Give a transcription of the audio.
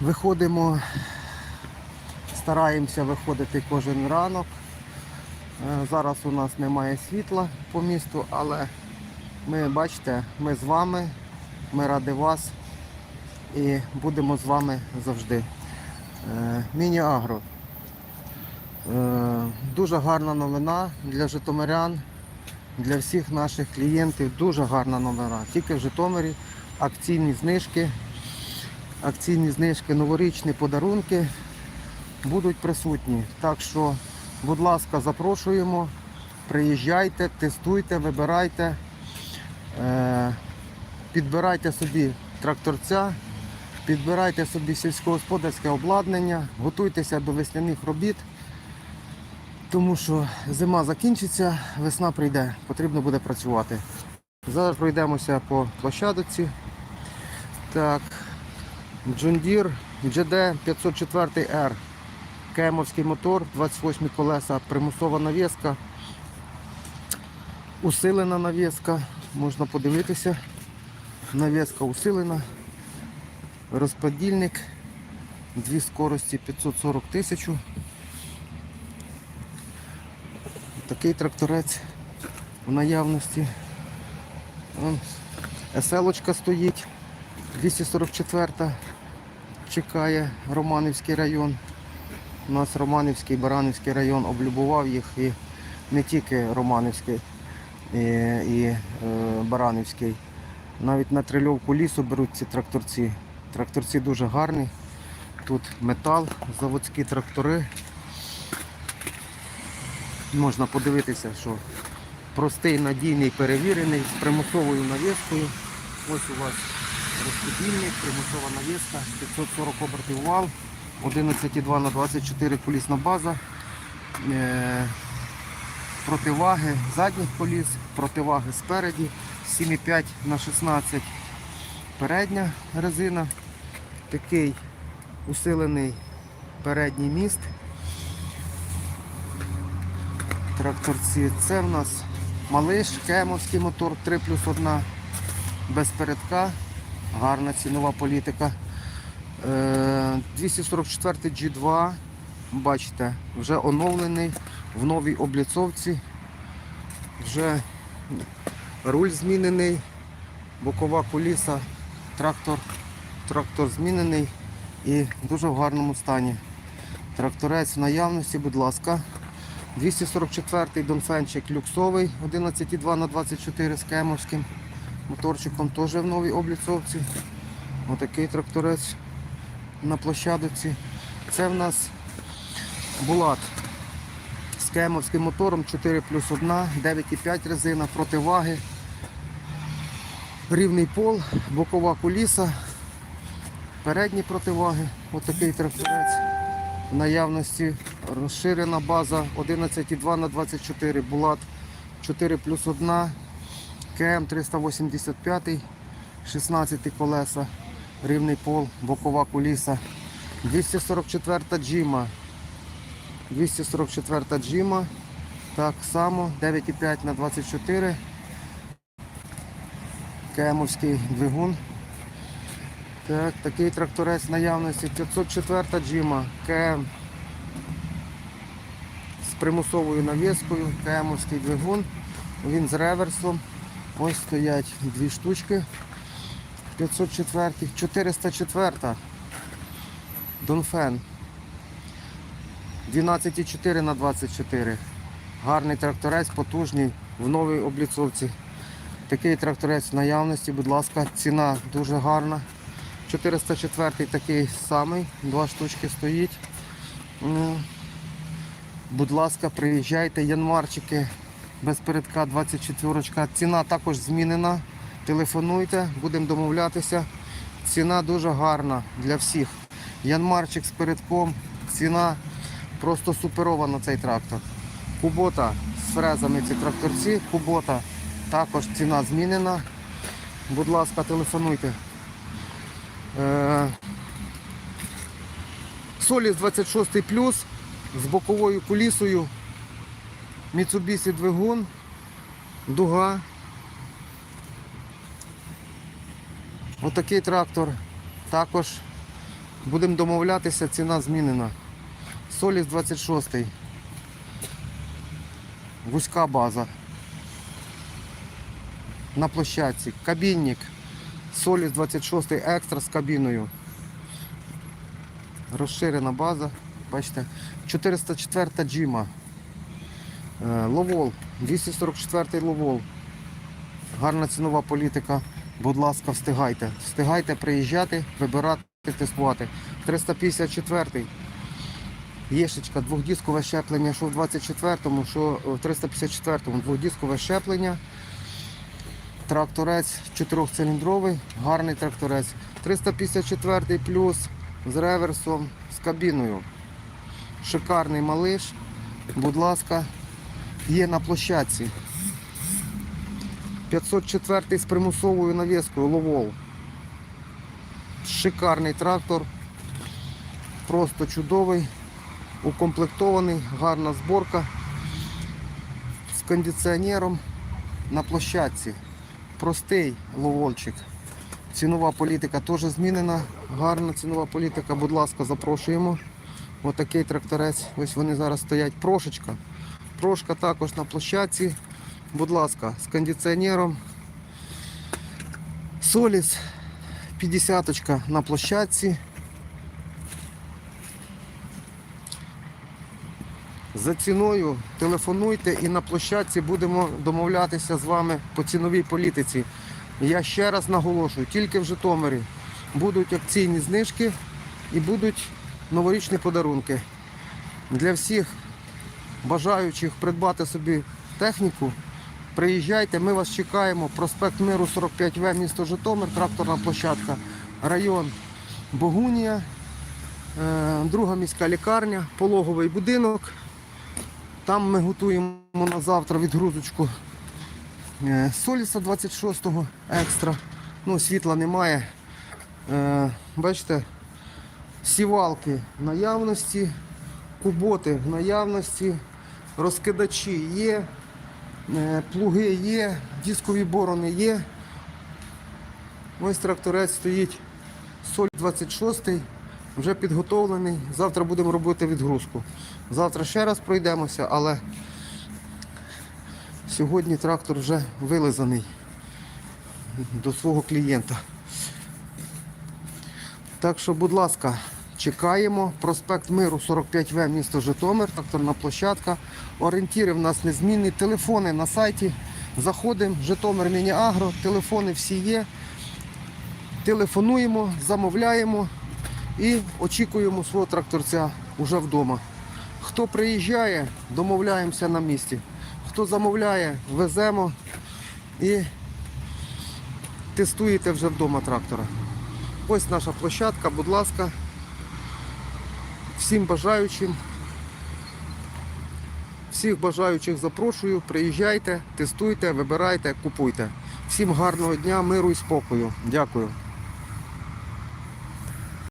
Виходимо, стараємося виходити кожен ранок. Е, Зараз у нас немає світла по місту, але ми бачите, ми з вами, ми раді вас і будемо з вами завжди. Е, Міні-агро. Е, Дуже гарна новина для житомирян, для всіх наших клієнтів. Дуже гарна новина. Тільки в Житомирі акційні знижки, акційні знижки, новорічні подарунки будуть присутні. Так що, будь ласка, запрошуємо, приїжджайте, тестуйте, вибирайте, е, підбирайте собі тракторця, підбирайте собі сільськогосподарське обладнання, готуйтеся до весняних робіт. Тому що зима закінчиться, весна прийде, потрібно буде працювати. Зараз пройдемося по площадці. Так, Deere GD 504R. Кемовський мотор, 28 колеса, примусова навіска, усилена навіска, можна подивитися. Навіска усилена, розподільник, дві скорості 540 тисяч. Такий тракторець в наявності. Еселочка стоїть, 244 чекає Романівський район. У нас Романівський, Баранівський район облюбував їх і не тільки Романівський і, і е, Баранівський. Навіть на трильовку лісу беруть ці тракторці. Тракторці дуже гарні. Тут метал, заводські трактори. Можна подивитися, що простий, надійний, перевірений, з примусовою навіскою. Ось у вас розподільник, примусова навіска, 540 обертів вал, 11,2 на 24 колісна база, е, противаги задніх коліс, противаги спереді, 7,5 на 16 передня резина, такий усилений передній міст. Тракторці. Це в нас малиш, кемовський мотор 3 плюс 1, без передка, гарна цінова політика. Е, 244 G2, бачите, вже оновлений в новій обліцовці. Вже руль змінений, бокова куліса, трактор, трактор змінений і дуже в гарному стані. Тракторець в наявності, будь ласка. 244-й Донфенчик люксовий 11,2 на 24 з кемовським моторчиком, теж в новій обліцовці. Отакий тракторець на площадці. Це в нас Булат з кемовським мотором 4 плюс 1, 9,5 резина, противаги, рівний пол, бокова куліса, передні противаги. Отакий тракторець. В наявності розширена база 11,2 на 24 Булат 4 плюс 1, КМ 385, 16 колеса, рівний пол, бокова куліса, 244 джима, 244 джима, так само 9,5 на 24 КМовський двигун. Так, такий тракторець наявності. 504 джима. КМ з примусовою навіскою, КМовський двигун, він з реверсом. Ось стоять дві штучки 504, 404 Донфен 12,4 на 24. Гарний тракторець, потужний, в новій обліцовці. Такий тракторець в наявності, будь ласка, ціна дуже гарна. 404 такий самий, два штучки стоїть. Ну, Будь ласка, приїжджайте, янмарчики без передка 24. Ціна також змінена. Телефонуйте, будемо домовлятися. Ціна дуже гарна для всіх. Янмарчик з передком, ціна просто суперова на цей трактор. Кубота з фрезами ці тракторці, кубота також ціна змінена. Будь ласка, телефонуйте. Е, Соліс 26 плюс з боковою кулісою. Mitsubishi двигун, дуга. Отакий трактор також Будемо домовлятися, ціна змінена. Соліс 26. Вузька база. На площадці. Кабінник. Соліс 26 екстра з кабіною. Розширена база. Бачите. 404 джима. Е, Ловол. 244-й ловол. Гарна цінова політика. Будь ласка, встигайте. Встигайте приїжджати, вибирати, тестувати. 354-й. Єшечка, двохдіскове щеплення, що в 24-му, що в 354-му. Двохдіскове щеплення. Тракторець чотирьохциліндровий, гарний тракторець. 354 плюс з реверсом, з кабіною. Шикарний малиш. Будь ласка, є на площадці. 504 з примусовою навіскою Ловол. Шикарний трактор. Просто чудовий, укомплектований, гарна зборка з кондиціонером на площадці. Простий ловольчик. Цінова політика теж змінена. Гарна цінова політика. Будь ласка, запрошуємо. Отакий тракторець. Ось вони зараз стоять. Прошечка. Прошка також на площадці. Будь ласка, з кондиціонером. Соліс 50 на площадці. За ціною телефонуйте і на площадці будемо домовлятися з вами по ціновій політиці. Я ще раз наголошую, тільки в Житомирі будуть акційні знижки і будуть новорічні подарунки. Для всіх бажаючих придбати собі техніку, приїжджайте, ми вас чекаємо. Проспект Миру 45В, місто Житомир, тракторна площадка, район Богунія, е, друга міська лікарня, пологовий будинок. Там ми готуємо на завтра відгрузочку е, Соліса 26-го екстра. Ну, світла немає. Е, Бачите, сівалки в наявності, куботи в наявності, розкидачі є, е, плуги є, дискові борони є. Ось тракторець стоїть Соль 26 вже підготовлений. Завтра будемо робити відгрузку. Завтра ще раз пройдемося, але сьогодні трактор вже вилизаний до свого клієнта. Так що, будь ласка, чекаємо. Проспект Миру 45В, місто Житомир, тракторна площадка. Орієнтіри в нас незмінні. Телефони на сайті. Заходимо, Житомир Міні-Агро, телефони всі є. Телефонуємо, замовляємо і очікуємо свого тракторця вже вдома. Хто приїжджає, домовляємося на місці. Хто замовляє, веземо і тестуєте вже вдома трактора. Ось наша площадка, будь ласка. Всім бажаючим. Всіх бажаючих запрошую, приїжджайте, тестуйте, вибирайте, купуйте. Всім гарного дня, миру і спокою. Дякую.